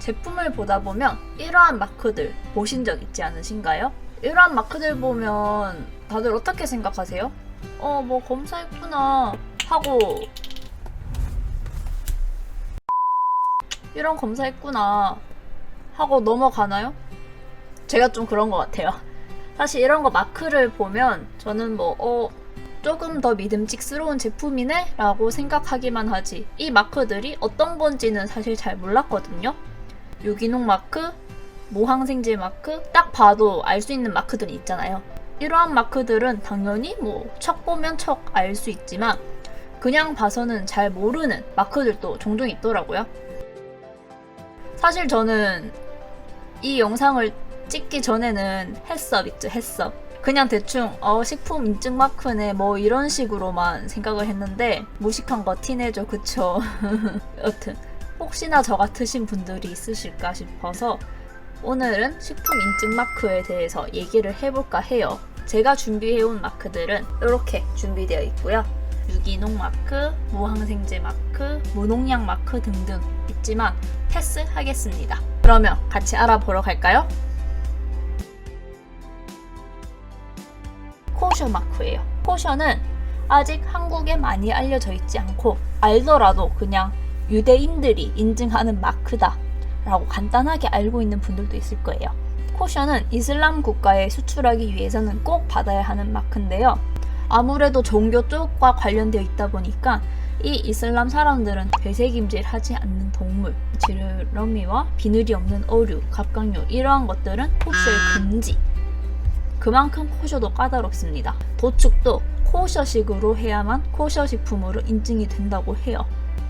제품을 보다 보면 이러한 마크들 보신 적 있지 않으신가요? 이러한 마크들 보면 다들 어떻게 생각하세요? 어, 뭐 검사했구나 하고 이런 검사했구나 하고 넘어가나요? 제가 좀 그런 것 같아요. 사실 이런 거 마크를 보면 저는 뭐, 어, 조금 더 믿음직스러운 제품이네? 라고 생각하기만 하지. 이 마크들이 어떤 건지는 사실 잘 몰랐거든요. 유기농 마크, 모항생제 마크, 딱 봐도 알 수 있는 마크들이 있잖아요. 이러한 마크들은 당연히 뭐, 척 보면 척 알 수 있지만, 그냥 봐서는 잘 모르는 마크들도 종종 있더라고요. 사실 저는 이 영상을 찍기 전에는 햇섭 있죠, 햇섭. 그냥 대충 어 식품 인증 마크네 뭐 이런 식으로만 생각을 했는데 무식한 거 티내죠, 그쵸? 여튼 혹시나 저 같으신 분들이 있으실까 싶어서 오늘은 식품 인증 마크에 대해서 얘기를 해볼까 해요. 제가 준비해온 마크들은 이렇게 준비되어 있고요. 유기농 마크, 무항생제 마크, 무농약 마크 등등 있지만 패스하겠습니다. 그러면 같이 알아보러 갈까요? 코셔 마크예요. 코셔는 아직 한국에 많이 알려져 있지 않고 알더라도 그냥 유대인들이 인증하는 마크다 라고 간단하게 알고 있는 분들도 있을 거예요. 코셔는 이슬람 국가에 수출하기 위해서는 꼭 받아야 하는 마크인데요. 아무래도 종교 쪽과 관련되어 있다 보니까 이 이슬람 사람들은 배색임질 하지 않는 동물, 지느러미와 비늘이 없는 어류, 갑각류 이러한 것들은 코셔의 금지. 그만큼 코셔도 까다롭습니다. 도축도 코셔식으로 해야만 코셔 식품으로 인증이 된다고 해요.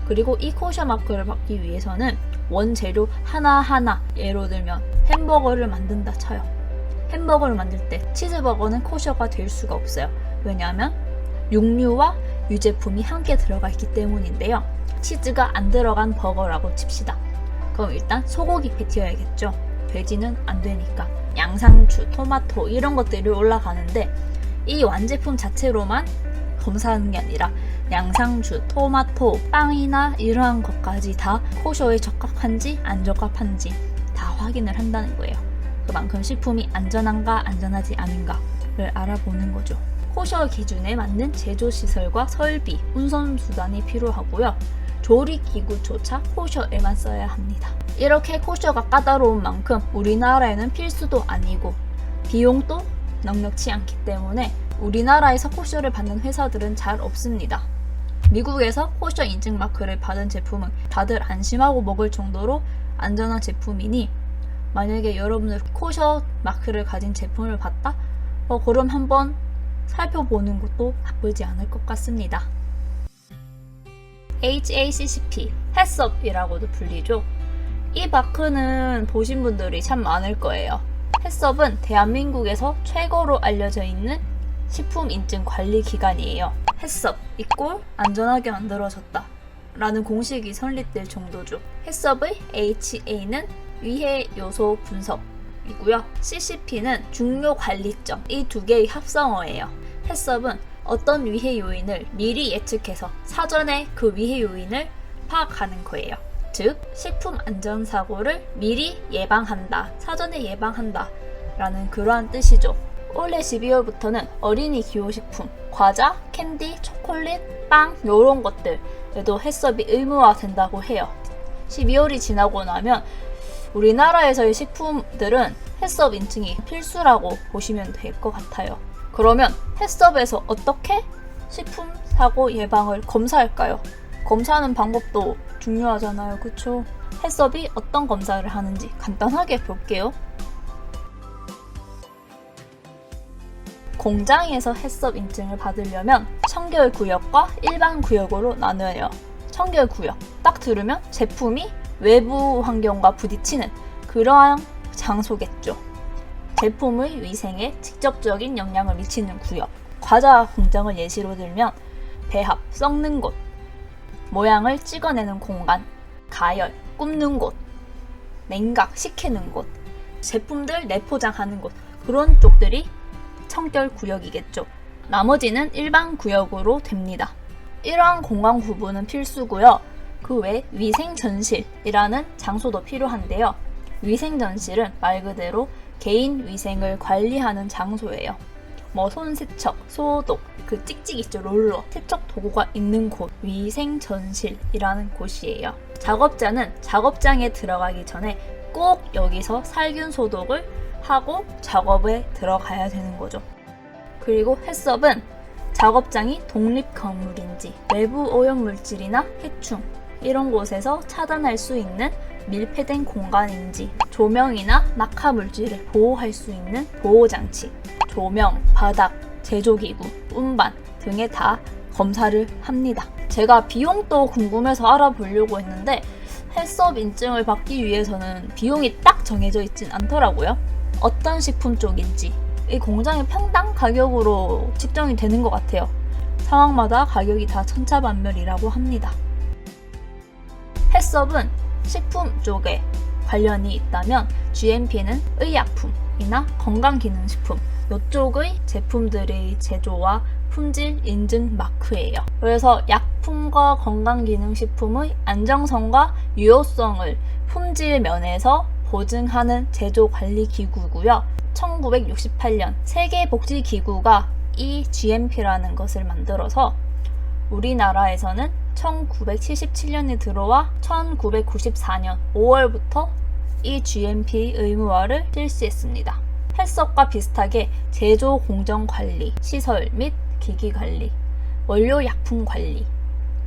그리고 이 코셔 마크를 받기 위해서는 원재료 하나하나 예로 들면 햄버거를 만든다 쳐요. 햄버거를 만들 때 치즈버거는 코셔가 될 수가 없어요. 왜냐하면 육류와 유제품이 함께 들어가 있기 때문인데요. 치즈가 안 들어간 버거라고 칩시다. 그럼 일단 소고기 패티여야겠죠. 돼지는 안 되니까 양상추, 토마토 이런 것들이 올라가는데 이 완제품 자체로만 검사하는 게 아니라 양상추, 토마토, 빵이나 이러한 것까지 다 코셔에 적합한지 안 적합한지 다 확인을 한다는 거예요. 그만큼 식품이 안전한가 안전하지 않은가를 알아보는 거죠. 코셔 기준에 맞는 제조 시설과 설비, 운송 수단이 필요하고요. 조리 기구조차 코셔에만 써야 합니다. 이렇게 코셔가 까다로운 만큼 우리나라에는 필수도 아니고 비용도 넉넉치 않기 때문에 우리나라에서 코셔를 받는 회사들은 잘 없습니다. 미국에서 코셔 인증 마크를 받은 제품은 다들 안심하고 먹을 정도로 안전한 제품이니 만약에 여러분들 코셔 마크를 가진 제품을 봤다? 어, 그럼 한번 살펴보는 것도 나쁘지 않을 것 같습니다. HACCP, 햇섭이라고도 불리죠. 이 마크는 보신 분들이 참 많을 거예요. 햇섭은 대한민국에서 최고로 알려져 있는 식품 인증 관리 기관이에요. 햇섭 이꼴 안전하게 만들어졌다. 라는 공식이 설립될 정도죠. 햇섭의 HA는 위해 요소 분석이고요. CCP는 중요 관리점 이 두 개의 합성어예요. 햇섭은 어떤 위해 요인을 미리 예측해서 사전에 그 위해 요인을 파악하는 거예요. 즉, 식품 안전 사고를 미리 예방한다, 사전에 예방한다 라는 그러한 뜻이죠. 올해 12월부터는 어린이 기호식품, 과자, 캔디, 초콜릿, 빵 요런 것들에도 햇섭이 의무화 된다고 해요. 12월이 지나고 나면 우리나라에서의 식품들은 햇섭 인증이 필수라고 보시면 될 것 같아요. 그러면 햇섭에서 어떻게 식품 사고 예방을 검사할까요? 검사하는 방법도 중요하잖아요. 그쵸? 햇섭이 어떤 검사를 하는지 간단하게 볼게요. 공장에서 햇섭 인증을 받으려면 청결 구역과 일반 구역으로 나뉘어요. 청결 구역 딱 들으면 제품이 외부 환경과 부딪히는 그러한 장소겠죠. 제품의 위생에 직접적인 영향을 미치는 구역. 과자 공장을 예시로 들면 배합, 썩는 곳, 모양을 찍어내는 공간, 가열, 굽는 곳, 냉각, 식히는 곳, 제품들 내포장하는 곳 그런 쪽들이 청결 구역이겠죠. 나머지는 일반 구역으로 됩니다. 이러한 공간 구분은 필수고요. 그 외 위생전실이라는 장소도 필요한데요. 위생전실은 말 그대로 개인 위생을 관리하는 장소예요. 뭐 손세척, 소독, 그 찍찍 있죠 롤러, 세척 도구가 있는 곳 위생전실이라는 곳이에요. 작업자는 작업장에 들어가기 전에 꼭 여기서 살균 소독을 하고 작업에 들어가야 되는 거죠. 그리고 해썹은 작업장이 독립 건물인지 외부 오염 물질이나 해충 이런 곳에서 차단할 수 있는 밀폐된 공간인지 조명이나 낙하 물질을 보호할 수 있는 보호 장치, 조명, 바닥, 제조기구, 운반 등에 다 검사를 합니다. 제가 비용도 궁금해서 알아보려고 했는데 헬스업 인증을 받기 위해서는 비용이 딱 정해져 있진 않더라고요. 어떤 식품 쪽인지 이 공장의 평당 가격으로 측정이 되는 것 같아요. 상황마다 가격이 다 천차만별이라고 합니다. 헬스업은 식품 쪽에 관련이 있다면 GMP는 의약품이나 건강기능식품 이쪽의 제품들의 제조와 품질 인증 마크예요. 그래서 약품과 건강기능식품의 안정성과 유효성을 품질 면에서 보증하는 제조관리기구고요. 1968년 세계복지기구가 이 GMP라는 것을 만들어서 우리나라에서는 1977년에 들어와 1994년 5월부터 이 GMP 의무화를 실시했습니다. 헬스업과 비슷하게 제조 공정 관리, 시설 및 기기 관리, 원료 약품 관리,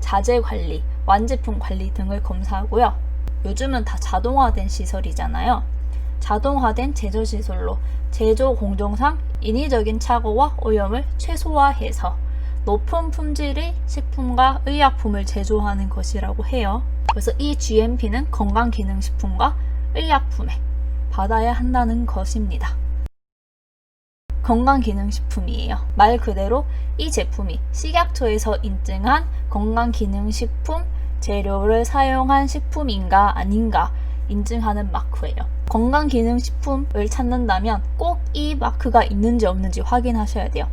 자재 관리, 완제품 관리 등을 검사하고요. 요즘은 다 자동화된 시설이잖아요. 자동화된 제조 시설로 제조 공정상 인위적인 착오와 오염을 최소화해서 높은 품질의 식품과 의약품을 제조하는 것이라고 해요. 그래서 이 GMP는 건강기능식품과 의약품에 받아야 한다는 것입니다. 건강기능식품이에요. 말 그대로 이 제품이 식약처에서 인증한 건강기능식품 재료를 사용한 식품인가 아닌가 인증하는 마크예요. 건강기능식품을 찾는다면 꼭 이 마크가 있는지 없는지 확인하셔야 돼요.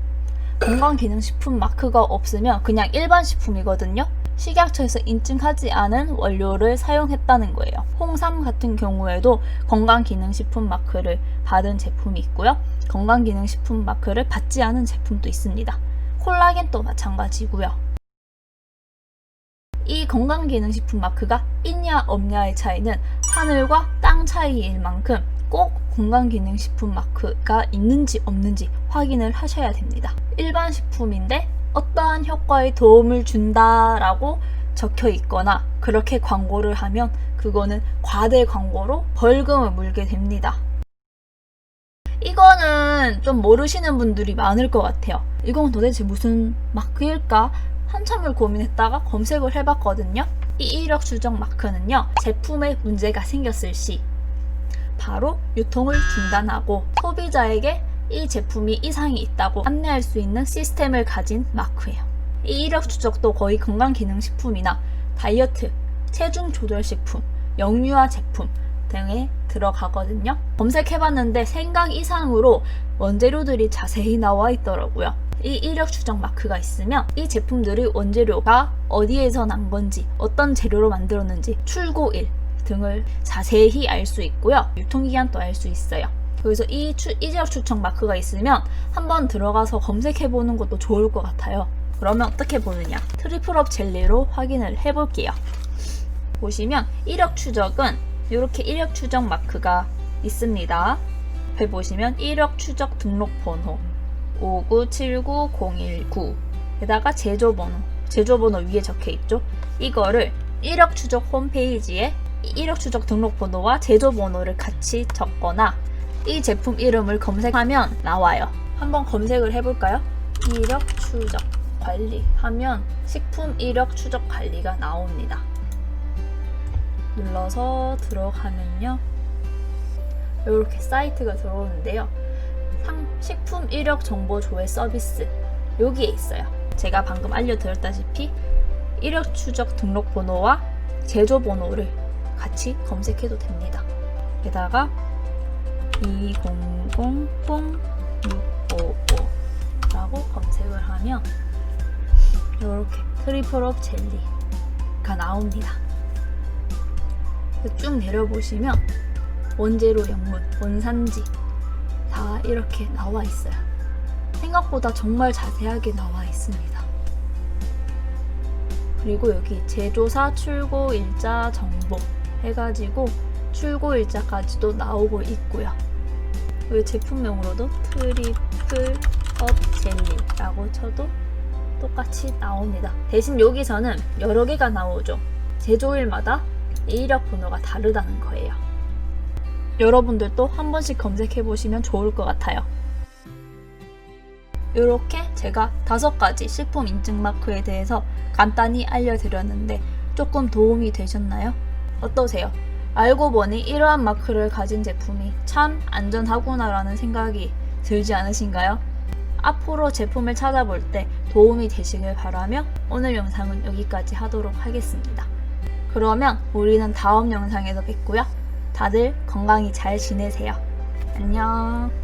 건강기능식품 마크가 없으면 그냥 일반 식품이거든요. 식약처에서 인증하지 않은 원료를 사용했다는 거예요. 홍삼 같은 경우에도 건강기능식품 마크를 받은 제품이 있고요. 건강기능식품 마크를 받지 않은 제품도 있습니다. 콜라겐도 마찬가지고요. 이 건강기능식품 마크가 있냐 없냐의 차이는 하늘과 땅 차이일 만큼 꼭 건강기능식품 마크가 있는지 없는지 확인을 하셔야 됩니다. 일반 식품인데 어떠한 효과에 도움을 준다라고 적혀 있거나 그렇게 광고를 하면 그거는 과대 광고로 벌금을 물게 됩니다. 이거는 좀 모르시는 분들이 많을 것 같아요. 이건 도대체 무슨 마크일까? 한참을 고민했다가 검색을 해봤거든요. 이 이력 추적 마크는요, 제품에 문제가 생겼을 시 바로 유통을 중단하고 소비자에게 이 제품이 이상이 있다고 안내할 수 있는 시스템을 가진 마크예요. 이 이력 추적도 거의 건강기능식품이나 다이어트, 체중 조절식품, 영유아 제품 등에 들어가거든요. 검색해봤는데 생각 이상으로 원재료들이 자세히 나와 있더라고요. 이 이력 추적 마크가 있으면 이 제품들의 원재료가 어디에서 난 건지, 어떤 재료로 만들었는지, 출고일 등을 자세히 알 수 있고요. 유통기한도 알 수 있어요. 그래서 이 추, 이지역 추적 마크가 있으면 한번 들어가서 검색해보는 것도 좋을 것 같아요. 그러면 어떻게 보느냐? 트리플업 젤리로 확인을 해볼게요. 보시면 이력 추적은 이렇게 이력 추적 마크가 있습니다. 보시면 이력 추적 등록 번호 5979019 에다가 제조번호 제조번호 위에 적혀 있죠. 이거를 이력 추적 홈페이지에 이력 추적 등록 번호와 제조번호를 같이 적거나 이 제품 이름을 검색하면 나와요. 한번 검색을 해볼까요? 이력 추적 관리 하면 식품 이력 추적 관리가 나옵니다. 눌러서 들어가면요. 이렇게 사이트가 들어오는데요. 상, 식품 이력 정보 조회 서비스 여기에 있어요. 제가 방금 알려드렸다시피 이력 추적 등록 번호와 제조 번호를 같이 검색해도 됩니다. 게다가 200655라고 검색을 하면 이렇게 트리플업 젤리가 나옵니다. 쭉 내려보시면 원재료 영문, 원산지 다 이렇게 나와 있어요. 생각보다 정말 자세하게 나와 있습니다. 그리고 여기 제조사 출고 일자 정보 해가지고 출고 일자까지도 나오고 있고요. 여기 제품명으로도 트리플 업 젤리라고 쳐도 똑같이 나옵니다. 대신 여기서는 여러 개가 나오죠. 제조일마다 이력 번호가 다르다는 거예요. 여러분들도 한 번씩 검색해 보시면 좋을 것 같아요. 이렇게 제가 다섯 가지 식품 인증 마크에 대해서 간단히 알려드렸는데 조금 도움이 되셨나요? 어떠세요? 알고 보니 이러한 마크를 가진 제품이 참 안전하구나라는 생각이 들지 않으신가요? 앞으로 제품을 찾아볼 때 도움이 되시길 바라며 오늘 영상은 여기까지 하도록 하겠습니다. 그러면 우리는 다음 영상에서 뵙고요. 다들 건강히 잘 지내세요. 안녕.